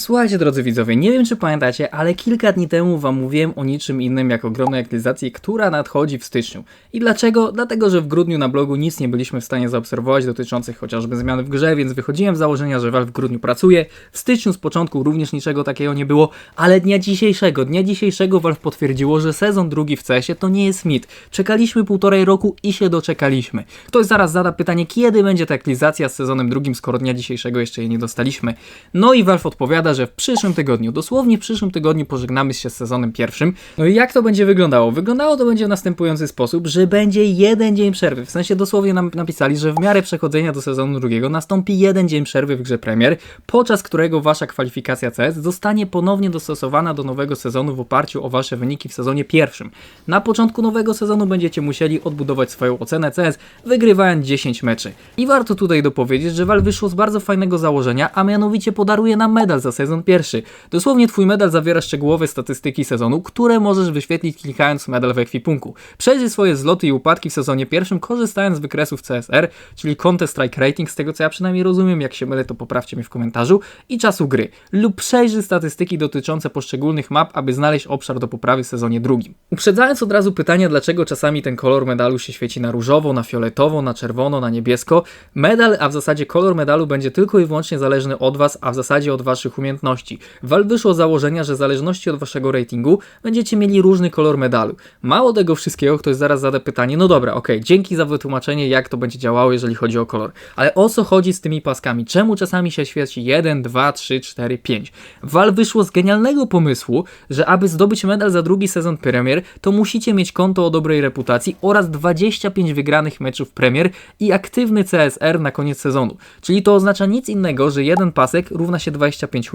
Słuchajcie drodzy widzowie, nie wiem czy pamiętacie, ale kilka dni temu wam mówiłem o niczym innym jak ogromnej aktualizacji, która nadchodzi w styczniu. I dlaczego? Dlatego, że w grudniu na blogu nic nie byliśmy w stanie zaobserwować dotyczących chociażby zmian w grze, więc wychodziłem z założenia, że Valve w grudniu pracuje. W styczniu z początku również niczego takiego nie było, ale dnia dzisiejszego, dnia dzisiejszego Valve potwierdziło, że sezon drugi w CS-ie to nie jest mit. Czekaliśmy półtorej roku i się doczekaliśmy. Ktoś zaraz zada pytanie, kiedy będzie ta aktualizacja z sezonem drugim, skoro dnia dzisiejszego jeszcze jej nie dostaliśmy. No i Valve odpowiada, że w przyszłym tygodniu, dosłownie w przyszłym tygodniu pożegnamy się z sezonem pierwszym. No i jak to będzie wyglądało? Wyglądało to będzie w następujący sposób, że będzie jeden dzień przerwy. W sensie dosłownie nam napisali, że w miarę przechodzenia do sezonu drugiego nastąpi jeden dzień przerwy w grze Premier, podczas którego wasza kwalifikacja CS zostanie ponownie dostosowana do nowego sezonu w oparciu o wasze wyniki w sezonie pierwszym. Na początku nowego sezonu będziecie musieli odbudować swoją ocenę CS, wygrywając 10 meczy. I warto tutaj dopowiedzieć, że Valve wyszło z bardzo fajnego założenia, a mianowicie podaruje nam medal za sezon pierwszy. Dosłownie twój medal zawiera szczegółowe statystyki sezonu, które możesz wyświetlić klikając medal w ekwipunku. Przejrzyj swoje zloty i upadki w sezonie pierwszym korzystając z wykresów CSR, czyli Counter Strike Rating, z tego co ja przynajmniej rozumiem, jak się mylę to poprawcie mnie w komentarzu, i czasu gry. Lub przejrzyj statystyki dotyczące poszczególnych map, aby znaleźć obszar do poprawy w sezonie drugim. Uprzedzając od razu pytanie, dlaczego czasami ten kolor medalu się świeci na różowo, na fioletowo, na czerwono, na niebiesko, medal, a w zasadzie kolor medalu będzie tylko i wyłącznie zależny od Was, a w zasadzie od Waszych umiejętności. Valve wyszło z założenia, że w zależności od Waszego ratingu będziecie mieli różny kolor medalu. Mało tego wszystkiego, ktoś zaraz zada pytanie, no dobra, okej, dzięki za wytłumaczenie, jak to będzie działało, jeżeli chodzi o kolor. Ale o co chodzi z tymi paskami? Czemu czasami się świeci 1, 2, 3, 4, 5? Valve wyszło z genialnego pomysłu, że aby zdobyć medal za drugi sezon Premier, to musicie mieć konto o dobrej reputacji oraz 25 wygranych meczów Premier i aktywny CSR na koniec sezonu. Czyli to oznacza nic innego, że jeden pasek równa się 25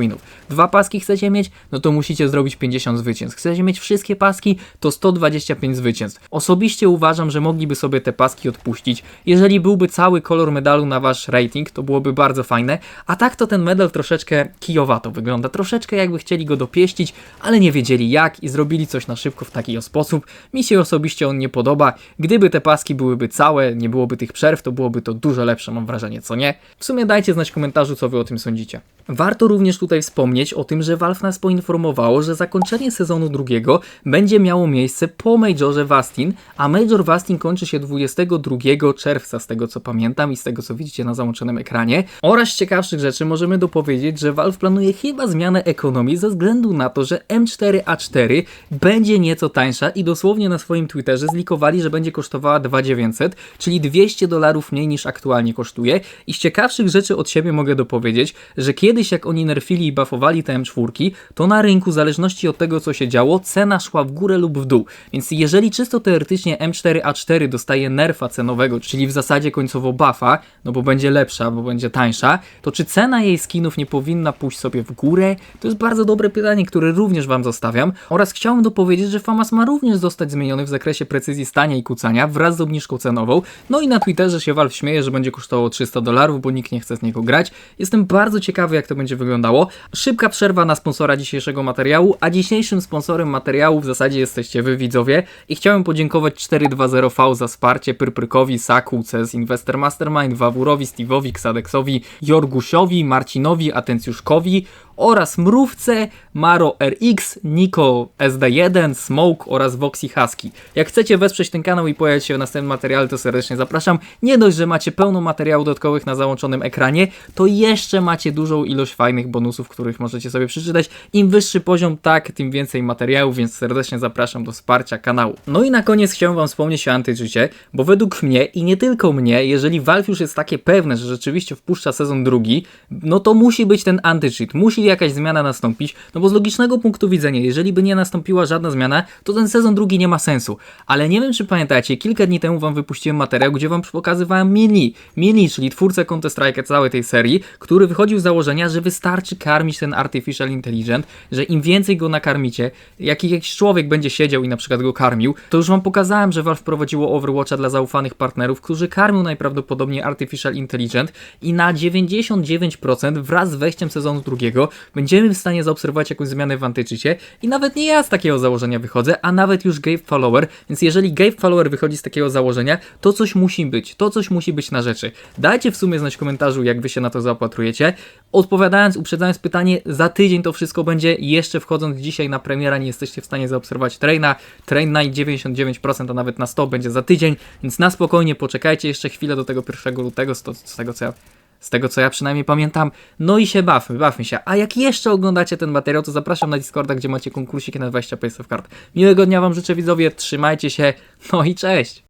Dwa paski chcecie mieć, no to musicie zrobić 50 zwycięstw. Chcecie mieć wszystkie paski, to 125 zwycięstw. Osobiście uważam, że mogliby sobie te paski odpuścić. Jeżeli byłby cały kolor medalu na wasz rating, to byłoby bardzo fajne, a tak to ten medal troszeczkę kijowato wygląda. Troszeczkę jakby chcieli go dopieścić, ale nie wiedzieli jak i zrobili coś na szybko w taki sposób. Mi się osobiście on nie podoba. Gdyby te paski byłyby całe, nie byłoby tych przerw, to byłoby to dużo lepsze, mam wrażenie, co nie? W sumie dajcie znać w komentarzu, co wy o tym sądzicie. Warto również tutaj wspomnieć o tym, że Valve nas poinformowało, że zakończenie sezonu drugiego będzie miało miejsce po Majorze Wastin, a Major Wastin kończy się 22 czerwca, z tego co pamiętam i z tego co widzicie na załączonym ekranie. Oraz z ciekawszych rzeczy możemy dopowiedzieć, że Valve planuje chyba zmianę ekonomii ze względu na to, że M4A4 będzie nieco tańsza i dosłownie na swoim Twitterze zlikowali, że będzie kosztowała 2900, czyli 200 dolarów mniej niż aktualnie kosztuje. I z ciekawszych rzeczy od siebie mogę dopowiedzieć, że kiedyś jak oni nerfili i buffowali te M4, to na rynku, w zależności od tego co się działo, cena szła w górę lub w dół. Więc jeżeli czysto teoretycznie M4A4 dostaje nerfa cenowego, czyli w zasadzie końcowo buffa, no bo będzie lepsza, bo będzie tańsza, to czy cena jej skinów nie powinna pójść sobie w górę? To jest bardzo dobre pytanie, które również Wam zostawiam. Oraz chciałem dopowiedzieć, że FAMAS ma również zostać zmieniony w zakresie precyzji stania i kucania wraz z obniżką cenową. No i na Twitterze się Valve śmieje, że będzie kosztowało 300 dolarów, bo nikt nie chce z niego grać. Jestem bardzo ciekawy, jak to będzie wyglądało. Szybka przerwa na sponsora dzisiejszego materiału, a dzisiejszym sponsorem materiału w zasadzie jesteście Wy, widzowie. I chciałem podziękować 420V za wsparcie Pyrprykowi, Saku, CS Investor Mastermind, Wawurowi, Steve'owi, Xadexowi, Jorgusiowi, Marcinowi, Atencjuszkowi oraz Mrówce, Maro RX, Niko SD1, Smoke oraz Voxy Husky. Jak chcecie wesprzeć ten kanał i pojawić się w następnym materiale, to serdecznie zapraszam. Nie dość, że macie pełno materiałów dodatkowych na załączonym ekranie, to jeszcze macie dużą ilość fajnych bonusów, których możecie sobie przeczytać. Im wyższy poziom, tak, tym więcej materiałów, więc serdecznie zapraszam do wsparcia kanału. No i na koniec chciałem wam wspomnieć o antyżycie, bo według mnie i nie tylko mnie, jeżeli Valve już jest takie pewne, że rzeczywiście wpuszcza sezon drugi, no to musi być ten antycheat, musi jakaś zmiana nastąpić, no bo z logicznego punktu widzenia, jeżeli by nie nastąpiła żadna zmiana, to ten sezon drugi nie ma sensu. Ale nie wiem, czy pamiętacie, kilka dni temu wam wypuściłem materiał, gdzie wam pokazywałem Mili. Mili, czyli twórcę Counter Strike całej tej serii, który wychodził z założenia, że wystarczy karmić ten Artificial Intelligence, że im więcej go nakarmicie, jak jakiś człowiek będzie siedział i na przykład go karmił, to już wam pokazałem, że Valve wprowadziło Overwatcha dla zaufanych partnerów, którzy karmią najprawdopodobniej Artificial Intelligence i na 99% wraz z wejściem sezonu drugiego będziemy w stanie zaobserwować jakąś zmianę w antyczycie i nawet nie ja z takiego założenia wychodzę, a nawet już Gabe Follower, więc jeżeli Gabe Follower wychodzi z takiego założenia, to coś musi być, to coś musi być na rzeczy. Dajcie w sumie znać w komentarzu, jak wy się na to zaopatrujecie. Odpowiadając, uprzedzając pytanie, za tydzień to wszystko będzie, jeszcze wchodząc dzisiaj na premiera nie jesteście w stanie zaobserwować traina, train na 99%, a nawet na 100 będzie za tydzień, więc na spokojnie poczekajcie jeszcze chwilę do tego 1 lutego, z, to, z tego co ja z tego co ja przynajmniej pamiętam. No i się bawmy, bawmy się. A jak jeszcze oglądacie ten materiał, to zapraszam na Discorda, gdzie macie konkursiki na 20 PSF kart. Miłego dnia Wam życzę widzowie, trzymajcie się, no i cześć!